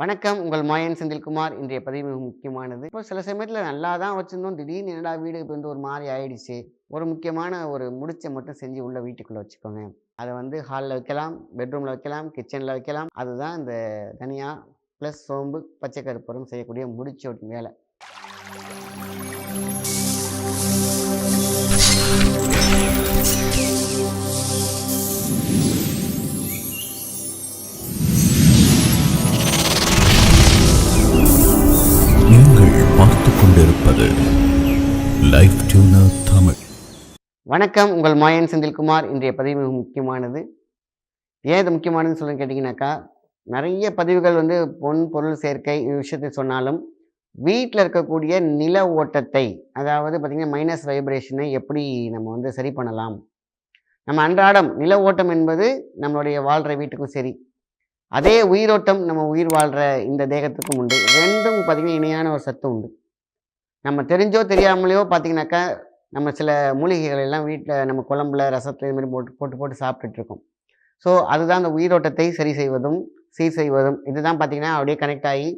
வணக்கம். உங்கள் மாயன் செந்தில்குமார். இன்றைய பதிவு மிக முக்கியமானது. இப்போ சில சமயத்தில் நல்லா தான் வச்சுருந்தோம். திடீர்னு என்னடா வீடு இப்போ வந்து ஒரு மாதிரி ஆயிடுச்சு. ஒரு முக்கியமான ஒரு முடிச்சை மட்டும் செஞ்சு உள்ள வீட்டுக்குள்ளே வச்சுக்கோங்க. அதை வந்து ஹாலில் வைக்கலாம் பெட்ரூமில் வைக்கலாம் கிச்சனில் வைக்கலாம். அதுதான் இந்த தனியா ப்ளஸ் சோம்பு பச்சை கருப்பரும் செய்யக்கூடிய முடிச்சோட்டு வேலை. வணக்கம் உங்கள் மாயன் செந்தில்குமார். இன்றைய பதிவு மிக முக்கியமானது. ஏன் இது முக்கியமானதுன்னு சொல்லி கேட்டிங்கனாக்கா நிறைய பதிவுகள் வந்து பொன் பொருள் சேர்க்கை விஷயத்தை சொன்னாலும் வீட்டில் இருக்கக்கூடிய நில ஓட்டத்தை அதாவது பார்த்திங்கன்னா மைனஸ் வைப்ரேஷனை எப்படி நம்ம வந்து சரி பண்ணலாம்? நம்ம அன்றாடம் நில ஓட்டம் என்பது நம்மளுடைய வாழ்கிற வீட்டுக்கும் சரி அதே உயிரோட்டம் நம்ம உயிர் வாழ்கிற இந்த தேகத்துக்கும் உண்டு. ரெண்டும் பார்த்திங்கன்னா இணையான ஒரு சத்து உண்டு. நம்ம தெரிஞ்சோ தெரியாமலையோ பார்த்திங்கனாக்கா நம்ம சில மூலிகைகள் எல்லாம் வீட்டில் நம்ம குழம்புல ரசத்தில் இது மாதிரி போட்டு போட்டு போட்டு சாப்பிட்டுட்ருக்கோம். ஸோ அதுதான் அந்த உயிரோட்டத்தை சரி செய்வதும் சீர் செய்வதும். இதுதான் பார்த்திங்கன்னா அப்படியே கனெக்ட் ஆகி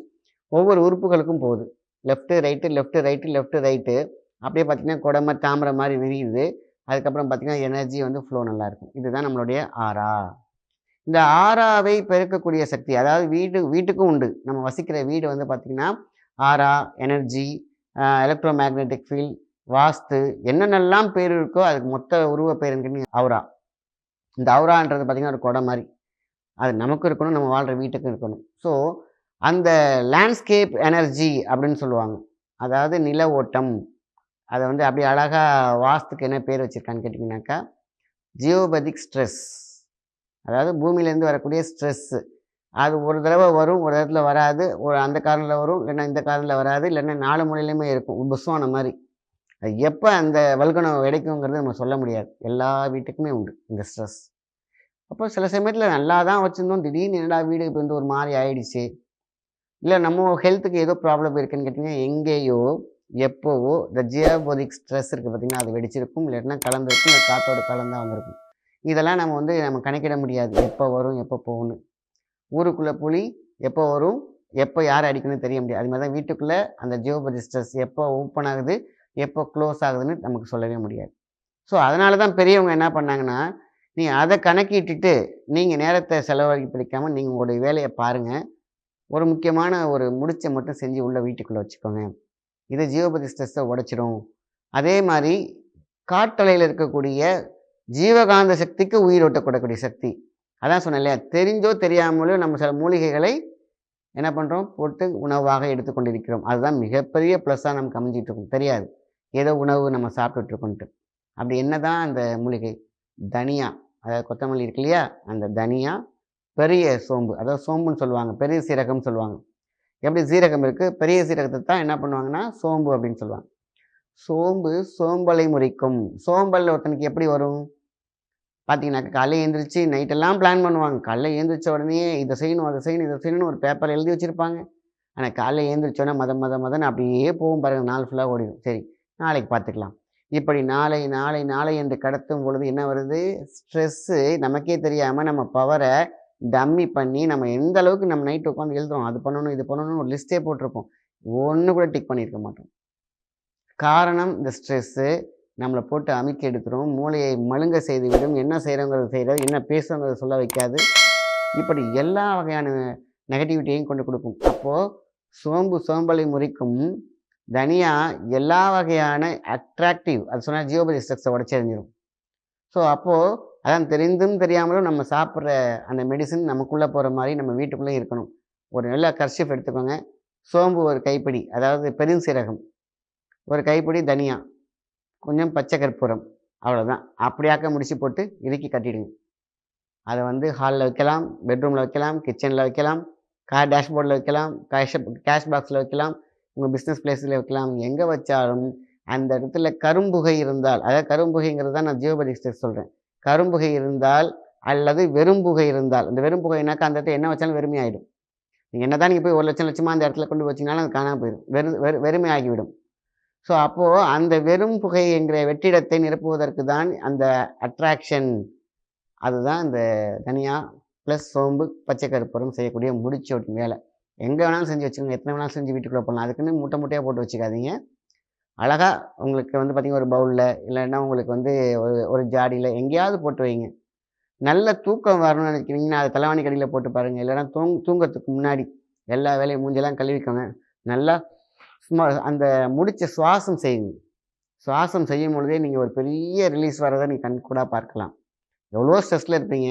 ஒவ்வொரு உறுப்புகளுக்கும் போகுது. Left right left right left right அப்படியே பார்த்திங்கன்னா குடமை தாமரை மாதிரி விரியுது. அதுக்கப்புறம் பார்த்திங்கன்னா எனர்ஜி வந்து ஃப்ளோ நல்லாயிருக்கும் இதுதான் நம்மளுடைய ஆறா. இந்த ஆறாவை பெருக்கக்கூடிய சக்தி அதாவது வீடு வீட்டுக்கும் உண்டு. நம்ம வசிக்கிற வீடு வந்து பார்த்திங்கன்னா aura energy electromagnetic field vastu என்னென்னலாம் பேர் இருக்கோ அதுக்கு மொத்த உருவ பேருன்னு அவுரா. இந்த அவுரான்றது பார்த்திங்கன்னா ஒரு குடம் மாதிரி. அது நமக்கும் இருக்கணும் நம்ம வாழ்கிற வீட்டுக்கும் இருக்கணும். ஸோ அந்த லேண்ட்ஸ்கேப் எனர்ஜி அப்படின்னு சொல்லுவாங்க. அதாவது நில ஓட்டம். அதை வந்து அப்படியே அழகாக வாஸ்துக்கு என்ன பேர் வச்சுருக்கான்னு கேட்டிங்கனாக்கா ஜியோபதிக் ஸ்ட்ரெஸ் அதாவது பூமியிலேருந்து வரக்கூடிய ஸ்ட்ரெஸ்ஸு அது ஒரு தடவை வரும் ஒரு இடத்துல வராது. ஒரு அந்த காலத்தில் வரும் இல்லைன்னா இந்த காலத்தில் வராது. இல்லைன்னா நாலு மொழியிலையுமே இருக்கும். புஸ்வான மாதிரி. அது எப்போ அந்த வல்கணம் கிடைக்குங்கிறது நம்ம சொல்ல முடியாது. எல்லா வீட்டுக்குமே உண்டு இந்த ஸ்ட்ரெஸ் அப்போ சில சமயத்தில் நல்லா தான் வச்சுருந்தோம். திடீர்னு என்னடா வீடு இப்போ வந்து ஒரு மாதிரி ஆயிடுச்சு. இல்லை நம்ம ஹெல்த்துக்கு ஏதோ ப்ராப்ளம் இருக்குன்னு கேட்டிங்கன்னா எங்கேயோ எப்போவோ இந்த ஜியாபோதிக் ஸ்ட்ரெஸ் இருக்குது பார்த்திங்கன்னா அது வெடிச்சிருக்கும். இல்லைன்னா கலந்துருக்கும். இல்லை காற்றோட கலந்தான் வந்திருக்கும். இதெல்லாம் நம்ம வந்து நம்ம கணக்கிட முடியாது. எப்போ வரும் எப்போ போகணும் ஊருக்குள்ளே புலி எப்போ வரும் எப்போ யார் அடிக்கணும்னு தெரிய முடியாது. அது மாதிரி தான் வீட்டுக்குள்ளே அந்த ஜியோபதி ஸ்ட்ரெஸ் எப்போ ஓப்பன் ஆகுது எப்போ க்ளோஸ் ஆகுதுன்னு நமக்கு சொல்லவே முடியாது. ஸோ அதனால தான் பெரியவங்க என்ன பண்ணாங்கன்னா நீங்கள் அதை கணக்கிட்டுட்டு நீங்கள் நேரத்தை செலவழிக்க பிடிக்காமல் நீங்கள் உங்களுடைய வேலையை பாருங்கள் ஒரு முக்கியமான ஒரு முடிச்சை மட்டும் செஞ்சு உள்ள வீட்டுக்குள்ளே வச்சுக்கோங்க. இது ஜீவபதி ஸ்ட்ரெஸ்ஸை உடைச்சிரும். அதே மாதிரி காட்டலையில் இருக்கக்கூடிய ஜீவகாந்த சக்திக்கு உயிரோட்டக்கூடக்கூடிய சக்தி. அதான் சொன்னேன் இல்லையா? தெரிஞ்சோ தெரியாமலோ நம்ம சில மூலிகைகளை என்ன பண்ணுறோம் போட்டு உணவாக எடுத்துக்கொண்டிருக்கிறோம். அதுதான் மிகப்பெரிய ப்ளஸ்ஸாக நமக்கு அமைஞ்சிட்டு இருக்கும். தெரியாது. ஏதோ உணவு நம்ம சாப்பிட்டுட்ருக்கோன்ட்டு. அப்படி என்ன தான் அந்த மூலிகை தனியா அதாவது கொத்தமல்லி இருக்கு இல்லையா? அந்த தனியா பெரிய சோம்பு அதாவது சோம்புன்னு சொல்லுவாங்க பெரிய சீரகம்னு சொல்லுவாங்க. எப்படி சீரகம் இருக்குது பெரிய சீரகத்தை தான் என்ன பண்ணுவாங்கன்னா சோம்பு அப்படின்னு சொல்லுவாங்க. சோம்பு சோம்பலை முறிக்கும். சோம்பல் ஒருத்தனுக்கு எப்படி வரும்? பார்த்தீங்கன்னாக்கா காலையில் எழுந்திரிச்சு நைட்டெல்லாம் பிளான் பண்ணுவாங்க. காலையில் எழுந்திரிச்ச உடனே இதை செய்யணும் அதை செய்யணும் இதை செய்யணும்னு ஒரு பேப்பர் எழுதி வச்சுருப்பாங்க. ஆனால் காலையில் எழுந்திரிச்சோன்னே மத மத மதன்னு அப்படியே போகும் பாருங்கள் நாள் ஃபுல்லாக ஓடிடும். சரி நாளைக்கு பார்த்துக்கலாம். இப்படி நாளை நாளை நாளை என்று கடத்தும் பொழுது என்ன வருது? ஸ்ட்ரெஸ்ஸு நமக்கே தெரியாமல் நம்ம பவரை டம்மி பண்ணி நம்ம எந்த அளவுக்கு நம்ம நைட்டு உட்காந்து எழுதுறோம் அது பண்ணணும் இது பண்ணணும்னு ஒரு லிஸ்ட்டே போட்டிருப்போம். ஒன்று கூட டிக் பண்ணியிருக்க மாட்டோம். காரணம் இந்த ஸ்ட்ரெஸ்ஸு நம்மளை போட்டு அமைக்க எடுத்துரும் மூளையை மழுங்க செய்துவிடும். என்ன செய்கிறோங்கிறது செய்கிறது என்ன பேசுகிறோங்கிறத சொல்ல வைக்காது. இப்படி எல்லா வகையான நெகட்டிவிட்டியையும் கொண்டு கொடுக்கும். அப்போது சோம்பு சோம்பலை முறிக்கும் தனியா எல்லா வகையான அட்ராக்டிவ் அது சொன்னால் ஜியோபதி ஸ்ட்ரெஸ்ஸை உடச்செறிஞ்சிரும் ஸோ அப்போது அதான் தெரிந்தும் தெரியாமலும் நம்ம சாப்பிட்ற அந்த மெடிசன் நமக்குள்ளே போகிற மாதிரி நம்ம வீட்டுக்குள்ளே இருக்கணும். ஒரு நல்ல கர்ஷிப் எடுத்துக்கோங்க. சோம்பு ஒரு கைப்பிடி அதாவது பெருஞ்சீரகம். ஒரு கைப்பிடி தனியா. கொஞ்சம் பச்சை கற்பூரம் அவ்வளோதான் அப்படியாக்க முடிச்சு போட்டு இறுக்கி கட்டிடுங்க. அதை வந்து ஹாலில் வைக்கலாம் பெட்ரூமில் வைக்கலாம் கிச்சனில் வைக்கலாம் கார் டேஷ்போர்டில் வைக்கலாம் கேஷ் கேஷ் பாக்ஸில் வைக்கலாம் உங்கள் பிஸ்னஸ் பிளேஸில் வைக்கலாம் எங்கே வச்சாலும் அந்த இடத்துல கரும்புகை இருந்தால் அதாவது கரும்புகைங்கிறது தான் நான் ஜியோபதி சொல்கிறேன் கரும்புகை இருந்தால் அல்லது வெறும்புகை இருந்தால் அந்த வெறும்புகைனாக்கா அந்த இடத்துல என்ன வச்சாலும் வெறுமையாயிடும் நீங்கள் என்ன தான் நீங்கள் போய் ஒரு லட்சம் லட்சமாக அந்த இடத்துல கொண்டு வச்சிங்கனாலும் அது காணாமல் போயிடும். வெறு வெறு வெறுமை ஆகிவிடும். ஸோ அப்போது அந்த வெறும் புகை என்கிற வெற்றிடத்தை நிரப்புவதற்கு தான் அந்த அட்ராக்ஷன் அதுதான் இந்த தனியாக ப்ளஸ் சோம்பு பச்சை கருப்பரம் செய்யக்கூடிய முடிச்சோட்டின் வேலை. எங்கே வேணாலும் செஞ்சு வச்சுக்கோங்க. எத்தனை வேணாலும் செஞ்சு வீட்டுக்குள்ளே போடலாம். அதுக்குன்னு மூட்டை மூட்டையாக போட்டு வச்சுக்காதீங்க. அழகாக உங்களுக்கு வந்து பார்த்திங்கன்னா ஒரு பவுலில் இல்லைன்னா உங்களுக்கு வந்து ஒரு ஒரு ஜாடியில் எங்கேயாவது போட்டு வைங்க. நல்ல தூக்கம் வரணும்னு நினைக்கிறீங்கன்னா அதை தலைவாணி கடியில் போட்டு பாருங்கள் இல்லைன்னா தூங் தூங்கிறதுக்கு முன்னாடி எல்லா வேலையும் மூஞ்செல்லாம் கழுவிக்கோங்க. நல்லா சும்மா அந்த முடிச்ச சுவாசம் செய்யுங்க. சுவாசம் செய்யும் பொழுதே நீங்கள் ஒரு பெரிய ரிலீஸ் வரதை நீங்கள் கண் கூட பார்க்கலாம். எவ்வளோ ஸ்ட்ரெஸ்ஸில் இருப்பீங்க.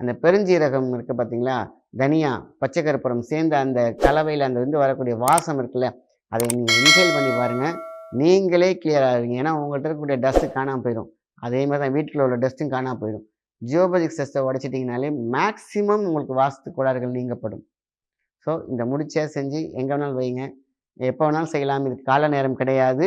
அந்த பெருஞ்சீரகம் இருக்குது பார்த்தீங்களா தனியா பச்சை கருப்பரம் சேர்ந்த அந்த கலவையில் அந்த வந்து வரக்கூடிய வாசம் இருக்குல்ல அதை நீங்கள் இன்ஹேல் பண்ணி பாருங்கள் நீங்களே கிளியர் ஆகுவீங்க ஏன்னா உங்கள்கிட்ட இருக்கக்கூடிய டஸ்ட்டு காணாமல் போயிடும் அதே மாதிரி தான் வீட்டில் உள்ள டஸ்ட்டும் காணாமல் போயிடும் ஜியோபதிக் செஸ்ட்டை உடச்சிட்டிங்கனாலே மேக்ஸிமம் உங்களுக்கு வாசத்து கோளாறுகள் நீங்கப்படும். ஸோ இந்த முடிச்ச செஞ்சு எங்கே வேணாலும் வைங்க. எப்போ வேணாலும் செய்யலாம். இதுக்கு கால நேரம் கிடையாது.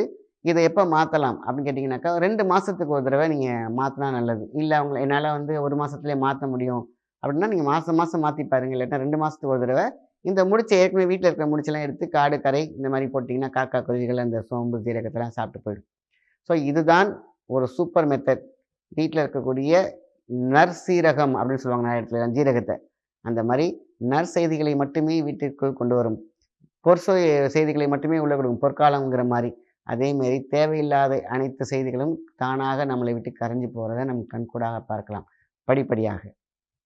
இதை எப்போ மாற்றலாம் அப்படின்னு கேட்டிங்கனாக்கா ரெண்டு மாதத்துக்கு ஒரு தடவை நீங்கள் மாற்றினா நல்லது. இல்லை அவங்க என்னால் வந்து ஒரு மாதத்துலேயே மாற்ற முடியும். அப்படின்னா நீங்கள் மாதம் மாதம் மாற்றி பாருங்கள் இல்லாட்டா ரெண்டு மாதத்துக்கு ஒரு தடவை. இந்த முடிச்ச ஏற்கனவே வீட்டில் இருக்கிற முடிச்செல்லாம் எடுத்து காடு கரை இந்த மாதிரி போட்டிங்கன்னா காக்கா குருவிகள் அந்த சோம்பு சீரகத்தெல்லாம் சாப்பிட்டு போயிடும். ஸோ இதுதான் ஒரு சூப்பர் மெத்தட். வீட்டில் இருக்கக்கூடிய நற்சீரகம் அப்படின்னு சொல்லுவாங்க நான் இடத்துல. ஜீரகத்தை. அந்த மாதிரி நற்செய்திகளை மட்டுமே வீட்டிற்குள் கொண்டு வரும். பொற்சோ செய்திகளை மட்டுமே உள்ள கொடுக்கும். பொற்காலங்கிற மாதிரி. அதேமாரி தேவையில்லாத அனைத்து செய்திகளும் தானாக நம்மளை விட்டு கரைஞ்சு போகிறத நம்ம கண்கூடாக பார்க்கலாம். படிப்படியாக.